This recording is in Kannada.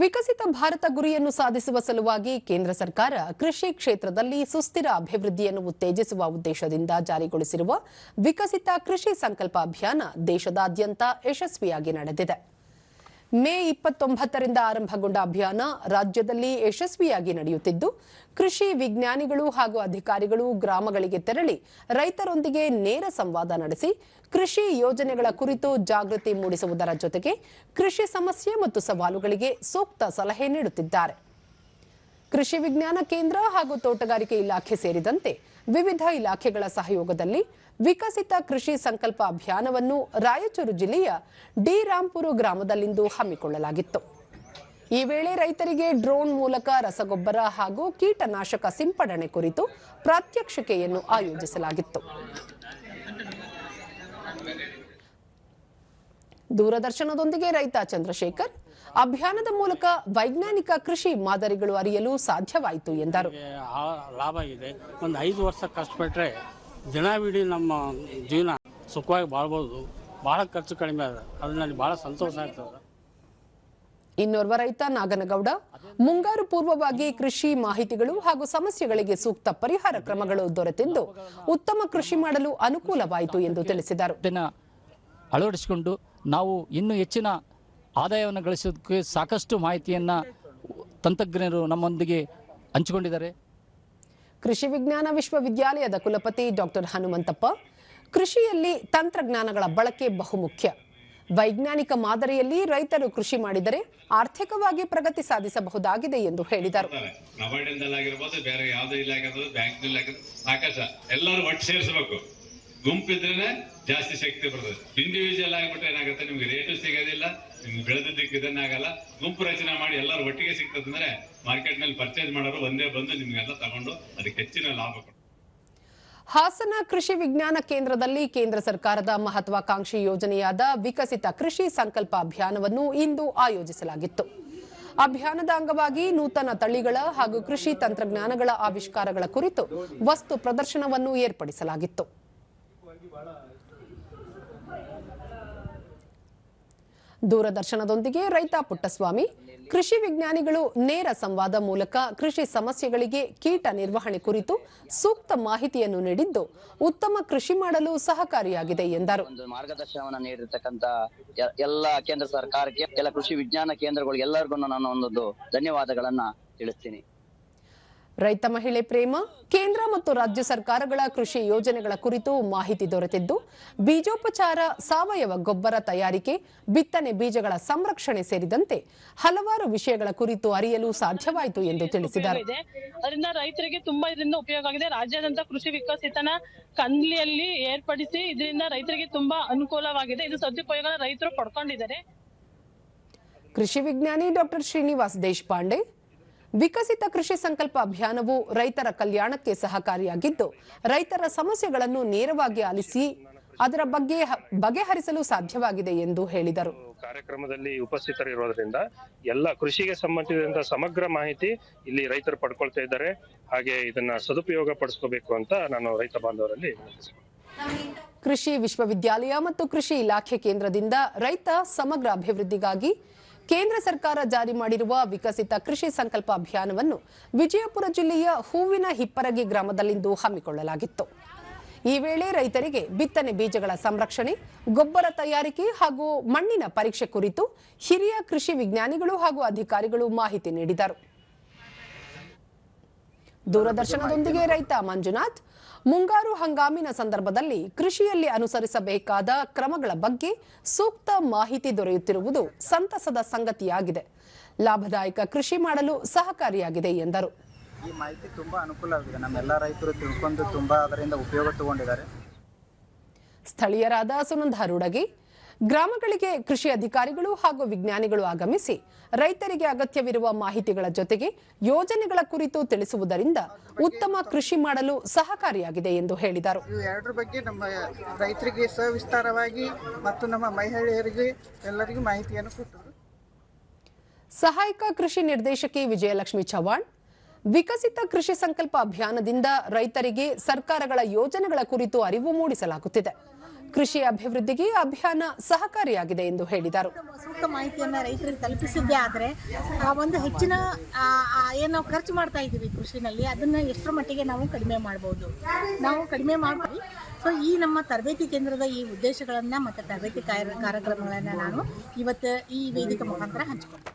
ವಿಕಸಿತ ಭಾರತ ಗುರಿಯನ್ನು ಸಾಧಿಸುವ ಸಲುವಾಗಿ ಕೇಂದ್ರ ಸರ್ಕಾರ ಕೃಷಿ ಕ್ಷೇತ್ರದಲ್ಲಿ ಸುಸ್ಥಿರ ಅಭಿವೃದ್ಧಿಯನ್ನು ಉತ್ತೇಜಿಸುವ ಉದ್ದೇಶದಿಂದ ಜಾರಿಗೊಳಿಸಿರುವ ವಿಕಸಿತ ಕೃಷಿ ಸಂಕಲ್ಪ ಅಭಿಯಾನ ದೇಶದಾದ್ಯಂತ ಯಶಸ್ವಿಯಾಗಿ ನಡೆದಿದೆ. ಮೇ ಇಪ್ಪತ್ತೊಂಬತ್ತರಿಂದ ಆರಂಭಗೊಂಡ ಅಭಿಯಾನ ರಾಜ್ಯದಲ್ಲಿ ಯಶಸ್ವಿಯಾಗಿ ನಡೆಯುತ್ತಿದ್ದು, ಕೃಷಿ ವಿಜ್ಞಾನಿಗಳು ಹಾಗೂ ಅಧಿಕಾರಿಗಳು ಗ್ರಾಮಗಳಿಗೆ ತೆರಳಿ ರೈತರೊಂದಿಗೆ ನೇರ ಸಂವಾದ ನಡೆಸಿ, ಕೃಷಿ ಯೋಜನೆಗಳ ಕುರಿತು ಜಾಗೃತಿ ಮೂಡಿಸುವುದರ ಜೊತೆಗೆ ಕೃಷಿ ಸಮಸ್ಯೆ ಮತ್ತು ಸವಾಲುಗಳಿಗೆ ಸೂಕ್ತ ಸಲಹೆ ನೀಡುತ್ತಿದ್ದಾರೆ. ಕೃಷಿ ವಿಜ್ಞಾನ ಕೇಂದ್ರ ಹಾಗೂ ತೋಟಗಾರಿಕೆ ಇಲಾಖೆ ಸೇರಿದಂತೆ ವಿವಿಧ ಇಲಾಖೆಗಳ ಸಹಯೋಗದಲ್ಲಿ ವಿಕಸಿತ ಕೃಷಿ ಸಂಕಲ್ಪ ಅಭಿಯಾನವನ್ನು ರಾಯಚೂರು ಜಿಲ್ಲೆಯ ಡಿ ರಾಂಪುರ ಗ್ರಾಮದಲ್ಲಿಂದು ಹಮ್ಮಿಕೊಳ್ಳಲಾಗಿತ್ತು. ಈ ವೇಳೆ ರೈತರಿಗೆ ಡ್ರೋನ್ ಮೂಲಕ ರಸಗೊಬ್ಬರ ಹಾಗೂ ಕೀಟನಾಶಕ ಸಿಂಪಡಣೆ ಕುರಿತು ಪ್ರಾತ್ಯಕ್ಷಿಕೆಯನ್ನು ಆಯೋಜಿಸಲಾಗಿತ್ತು. ದೂರದರ್ಶನದೊಂದಿಗೆ ರೈತ ಚಂದ್ರಶೇಖರ್, ಅಭಿಯಾನದ ಮೂಲಕ ವೈಜ್ಞಾನಿಕ ಕೃಷಿ ಮಾದರಿಗಳು ಅರಿಯಲು ಸಾಧ್ಯವಾಯಿತು ಎಂದರು. ಲಾಭ ಇದೆ ಒಂದು ಐದು ವರ್ಷ ಕಷ್ಟಪಟ್ಟರೆ ದಿನವಿಡೀ ನಮ್ಮ ಜೀವನ ಸುಖವಾಗಿ ಬಾಳ್ಬೋದು. ಬಹಳ ಖರ್ಚು ಕಡಿಮೆ ಅದ. ಅದ್ರಲ್ಲಿ ಬಹಳ ಸಂತೋಷ ಆಗ್ತದೆ ಇನ್ನೋರ್ವ ರೈತ ನಾಗನಗೌಡ ಮುಂಗಾರು ಪೂರ್ವವಾಗಿ ಕೃಷಿ ಮಾಹಿತಿಗಳು ಹಾಗೂ ಸಮಸ್ಯೆಗಳಿಗೆ ಸೂಕ್ತ ಪರಿಹಾರ ಕ್ರಮಗಳು ದೊರೆತಿದ್ದು ಉತ್ತಮ ಕೃಷಿ ಮಾಡಲು ಅನುಕೂಲವಾಯಿತು ಎಂದು ತಿಳಿಸಿದರು. ಅಳವಡಿಸಿಕೊಂಡು ನಾವು ಇನ್ನೂ ಹೆಚ್ಚಿನ ಆದಾಯವನ್ನು ಗಳಿಸೋದಕ್ಕೆ ಸಾಕಷ್ಟು ಮಾಹಿತಿಯನ್ನು ತಂತ್ರಜ್ಞರು ನಮ್ಮೊಂದಿಗೆ ಹಂಚಿಕೊಂಡಿದ್ದಾರೆ. ಕೃಷಿ ವಿಜ್ಞಾನ ವಿಶ್ವವಿದ್ಯಾಲಯದ ಕುಲಪತಿ ಡಾಕ್ಟರ್ ಹನುಮಂತಪ್ಪ, ಕೃಷಿಯಲ್ಲಿ ತಂತ್ರಜ್ಞಾನಗಳ ಬಳಕೆ ಬಹುಮುಖ್ಯ. ವೈಜ್ಞಾನಿಕ ಮಾದರಿಯಲ್ಲಿ ರೈತರು ಕೃಷಿ ಮಾಡಿದರೆ ಆರ್ಥಿಕವಾಗಿ ಪ್ರಗತಿ ಸಾಧಿಸಬಹುದಾಗಿದೆ ಎಂದು ಹೇಳಿದರು. ಬೇರೆ ಯಾವುದೇ ಇಲಾಖೆ ಆಕಾಶ ಎಲ್ಲರೂ ಒಟ್ಟು ಸೇರಿಸಬೇಕು. ಗುಂಪಿದ್ರೇನೆ ಜಾಸ್ತಿ ಶಕ್ತಿ ಬರ್ತದೆ. ಇಂಡಿವಿಜುವಲ್ ಆಗ್ಬಿಟ್ರೆ ಏನಾಗುತ್ತೆ? ನಿಮ್ಗೆ ರೇಟು ಸಿಗೋದಿಲ್ಲ, ನಿಮ್ಗೆ ಬೆಳೆದಿದ್ದಕ್ಕೆ ಇದನ್ನಾಗಲ್ಲ. ಗುಂಪು ರಚನೆ ಮಾಡಿ ಎಲ್ಲರೂ ಒಟ್ಟಿಗೆ ಸಿಗ್ತದಂದ್ರೆ ಮಾರ್ಕೆಟ್ನಲ್ಲಿ ಪರ್ಚೇಸ್ ಮಾಡೋರು ಒಂದೇ ಬಂದು ನಿಮ್ಗೆಲ್ಲ ತಗೊಂಡು ಅದಕ್ಕೆ ಹೆಚ್ಚಿನ ಲಾಭ ಹಾಸನ ಕೃಷಿ ವಿಜ್ಞಾನ ಕೇಂದ್ರದಲ್ಲಿ ಕೇಂದ್ರ ಸರ್ಕಾರದ ಮಹತ್ವಾಕಾಂಕ್ಷಿ ಯೋಜನೆಯಾದ ವಿಕಸಿತ ಕೃಷಿ ಸಂಕಲ್ಪ ಅಭಿಯಾನವನ್ನು ಇಂದು ಆಯೋಜಿಸಲಾಗಿತ್ತು. ಅಭಿಯಾನದ ಅಂಗವಾಗಿ ನೂತನ ತಳಿಗಳ ಹಾಗೂ ಕೃಷಿ ತಂತ್ರಜ್ಞಾನಗಳ ಆವಿಷ್ಕಾರಗಳ ಕುರಿತು ವಸ್ತು ಪ್ರದರ್ಶನವನ್ನು ಏರ್ಪಡಿಸಲಾಗಿತ್ತು. ದೂರದರ್ಶನದೊಂದಿಗೆ ರೈತ ಪುಟ್ಟಸ್ವಾಮಿ ಕೃಷಿ ವಿಜ್ಞಾನಿಗಳು ನೇರ ಸಂವಾದ ಮೂಲಕ ಕೃಷಿ ಸಮಸ್ಯೆಗಳಿಗೆ ಕೀಟ ನಿರ್ವಹಣೆ ಕುರಿತು ಸೂಕ್ತ ಮಾಹಿತಿಯನ್ನು ನೀಡಿದ್ದು ಉತ್ತಮ ಕೃಷಿ ಮಾಡಲು ಸಹಕಾರಿಯಾಗಿದೆ ಎಂದರು. ಒಂದು ಮಾರ್ಗದರ್ಶನವನ್ನ ನೀಡಿರ್ತಕ್ಕಂತ ಎ- ಎಲ್ಲ ಕೇಂದ್ರ ಸರ್ಕಾರಕ್ಕೆ ಎಲ್ಲ ಕೃಷಿ ವಿಜ್ಞಾನ ಕೇಂದ್ರಗಳಿಗೆ ಎಲ್ಲರಿಗೂ ನಾನು ಒಂದೊಂದು ಧನ್ಯವಾದಗಳನ್ನ ತಿಳಿಸ್ತೀನಿ. ರೈತ ಮಹಿಳೆ ಪ್ರೇಮ ಕೇಂದ್ರ ಮತ್ತು ರಾಜ್ಯ ಸರ್ಕಾರಗಳ ಕೃಷಿ ಯೋಜನೆಗಳ ಕುರಿತು ಮಾಹಿತಿ ದೊರೆತಿದ್ದು ಬೀಜೋಪಚಾರ ಸಾವಯವ ಗೊಬ್ಬರ ತಯಾರಿಕೆ ಬಿತ್ತನೆ ಬೀಜಗಳ ಸಂರಕ್ಷಣೆ ಸೇರಿದಂತೆ ಹಲವಾರು ವಿಷಯಗಳ ಕುರಿತು ಅರಿಯಲು ಸಾಧ್ಯವಾಯಿತು ಎಂದು ತಿಳಿಸಿದರು. ಅದರಿಂದ ರೈತರಿಗೆ ತುಂಬಾ ಇದರಿಂದ ಉಪಯೋಗ ಆಗಿದೆ. ರಾಜ್ಯಾದ್ಯಂತ ಕೃಷಿ ವಿಕಸಿತನ ಕಂದ್ಲಿಯಲ್ಲಿ ಏರ್ಪಡಿಸಿ ಇದರಿಂದ ರೈತರಿಗೆ ತುಂಬಾ ಅನುಕೂಲವಾಗಿದೆ. ಇದು ಸದುಪಯೋಗ ರೈತರು ಪಡ್ಕೊಂಡಿದ್ದಾರೆ. ಕೃಷಿ ವಿಜ್ಞಾನಿ ಡಾಕ್ಟರ್ ಶ್ರೀನಿವಾಸ್ ದೇಶಪಾಂಡೆ ವಿಕಸಿತ ಕೃಷಿ ಸಂಕಲ್ಪ ಅಭಿಯಾನವು ರೈತರ ಕಲ್ಯಾಣಕ್ಕೆ ಸಹಕಾರಿಯಾಗಿದ್ದು ರೈತರ ಸಮಸ್ಯೆಗಳನ್ನು ನೇರವಾಗಿ ಆಲಿಸಿ ಅದರ ಬಗ್ಗೆ ಬಗೆಹರಿಸಲು ಸಾಧ್ಯವಾಗಿದೆ ಎಂದು ಹೇಳಿದರು ಕಾರ್ಯಕ್ರಮದಲ್ಲಿ ಉಪಸ್ಥಿತರಿರೋದ್ರಿಂದ ಎಲ್ಲ ಕೃಷಿಗೆ ಸಂಬಂಧಿಸಿದಂತ ಸಮಗ್ರ ಮಾಹಿತಿ ಇಲ್ಲಿ ರೈತರು ಪಡ್ಕೊಳ್ತಾ ಇದ್ದಾರೆ ಹಾಗೆ ಇದನ್ನ ಸದುಪಯೋಗ ಪಡಿಸ್ಕೋಬೇಕು ಅಂತ ನಾನು ರೈತ ಬಾಂಧವರಲ್ಲಿ. ಕೃಷಿ ವಿಶ್ವವಿದ್ಯಾಲಯ ಮತ್ತು ಕೃಷಿ ಇಲಾಖೆ ಕೇಂದ್ರದಿಂದ ರೈತ ಸಮಗ್ರ ಅಭಿವೃದ್ಧಿಗಾಗಿ ಕೇಂದ್ರ ಸರ್ಕಾರ ಜಾರಿ ಮಾಡಿರುವ ವಿಕಸಿತ ಕೃಷಿ ಸಂಕಲ್ಪ ಅಭಿಯಾನವನ್ನು ವಿಜಯಪುರ ಜಿಲ್ಲೆಯ ಹೂವಿನ ಹಿಪ್ಪರಗಿ ಗ್ರಾಮದಲ್ಲಿಂದು ಹಮ್ಮಿಕೊಳ್ಳಲಾಗಿತ್ತು. ಈ ವೇಳೆ ರೈತರಿಗೆ ಬಿತ್ತನೆ ಬೀಜಗಳ ಸಂರಕ್ಷಣೆ, ಗೊಬ್ಬರ ತಯಾರಿಕೆ ಹಾಗೂ ಮಣ್ಣಿನ ಪರೀಕ್ಷೆ ಕುರಿತು ಹಿರಿಯ ಕೃಷಿ ವಿಜ್ಞಾನಿಗಳು ಹಾಗೂ ಅಧಿಕಾರಿಗಳು ಮಾಹಿತಿ ನೀಡಿದರು. ದೂರದರ್ಶನದೊಂದಿಗೆ ರೈತ ಮಂಜುನಾಥ್ ಮುಂಗಾರು ಹಂಗಾಮಿನ ಸಂದರ್ಭದಲ್ಲಿ ಕೃಷಿಯಲ್ಲಿ ಅನುಸರಿಸಬೇಕಾದ ಕ್ರಮಗಳ ಬಗ್ಗೆ ಸೂಕ್ತ ಮಾಹಿತಿ ದೊರೆಯುತ್ತಿರುವುದು ಸಂತಸದ ಸಂಗತಿಯಾಗಿದೆ. ಲಾಭದಾಯಕ ಕೃಷಿ ಮಾಡಲು ಸಹಕಾರಿಯಾಗಿದೆ ಎಂದರು. ಈ ಮಾಹಿತಿ ತುಂಬಾ ಅನುಕೂಲವಾಗಿದೆ. ನಮ್ಮೆಲ್ಲ ರೈತರು ತಿಳ್ಕೊಂಡು ತುಂಬಾ ಅದರಿಂದ ಉಪಯೋಗ ತಗೊಂಡಿದ್ದಾರೆ. ಸ್ಥಳೀಯರಾದ ಸುನಂದ ರುಡಗಿ ಗ್ರಾಮಗಳಿಗೆ ಕೃಷಿ ಅಧಿಕಾರಿಗಳು ಹಾಗೂ ವಿಜ್ಞಾನಿಗಳು ಆಗಮಿಸಿ ರೈತರಿಗೆ ಅಗತ್ಯವಿರುವ ಮಾಹಿತಿಗಳ ಜೊತೆಗೆ ಯೋಜನೆಗಳ ಕುರಿತು ತಿಳಿಸುವುದರಿಂದ ಉತ್ತಮ ಕೃಷಿ ಮಾಡಲು ಸಹಕಾರಿಯಾಗಿದೆ ಎಂದು ಹೇಳಿದರು. ಎರಡರ ಬಗ್ಗೆ ನಮ್ಮ ರೈತರಿಗೆ ಸವಿಸ್ತಾರವಾಗಿ ಮತ್ತು ನಮ್ಮ ಮಹಿಳೆಯರಿಗೆ ಎಲ್ಲರಿಗೂ ಮಾಹಿತಿಯನ್ನು ಕೊಟ್ಟರು. ಸಹಾಯಕ ಕೃಷಿ ನಿರ್ದೇಶಕಿ ವಿಜಯಲಕ್ಷ್ಮಿ ಚವ್ಹಾಣ್ ವಿಕಸಿತ ಕೃಷಿ ಸಂಕಲ್ಪ ಅಭಿಯಾನದಿಂದ ರೈತರಿಗೆ ಸರ್ಕಾರಗಳ ಯೋಜನೆಗಳ ಕುರಿತು ಅರಿವು ಮೂಡಿಸಲಾಗುತ್ತಿದೆ. ಕೃಷಿ ಅಭಿವೃದ್ಧಿಗೆ ಅಭಿಯಾನ ಸಹಕಾರಿಯಾಗಿದೆ ಎಂದು ಹೇಳಿದರು. ಸೂಕ್ತ ಮಾಹಿತಿಯನ್ನು ರೈತರಿಗೆ ತಲುಪಿಸಿದ್ದೇ ಆದರೆ ಒಂದು ಹೆಚ್ಚಿನ ಏನು ಖರ್ಚು ಮಾಡ್ತಾ ಇದ್ದೀವಿ ಕೃಷಿನಲ್ಲಿ, ಅದನ್ನು ಎಷ್ಟರ ಮಟ್ಟಿಗೆ ನಾವು ಕಡಿಮೆ ಮಾಡ್ಬೋದು. ನಾವು ಕಡಿಮೆ ಮಾಡ್ತೀವಿ. ಸೊ ಈ ನಮ್ಮ ತರಬೇತಿ ಕೇಂದ್ರದ ಈ ಉದ್ದೇಶಗಳನ್ನು ಮತ್ತು ತರಬೇತಿ ಕಾರ್ಯ ಕಾರ್ಯಕ್ರಮಗಳನ್ನು ನಾನು ಇವತ್ತು ಈ ವೇದಿಕೆ ಮುಖಾಂತರ ಹಂಚ್ಕೊಳ್ತೀನಿ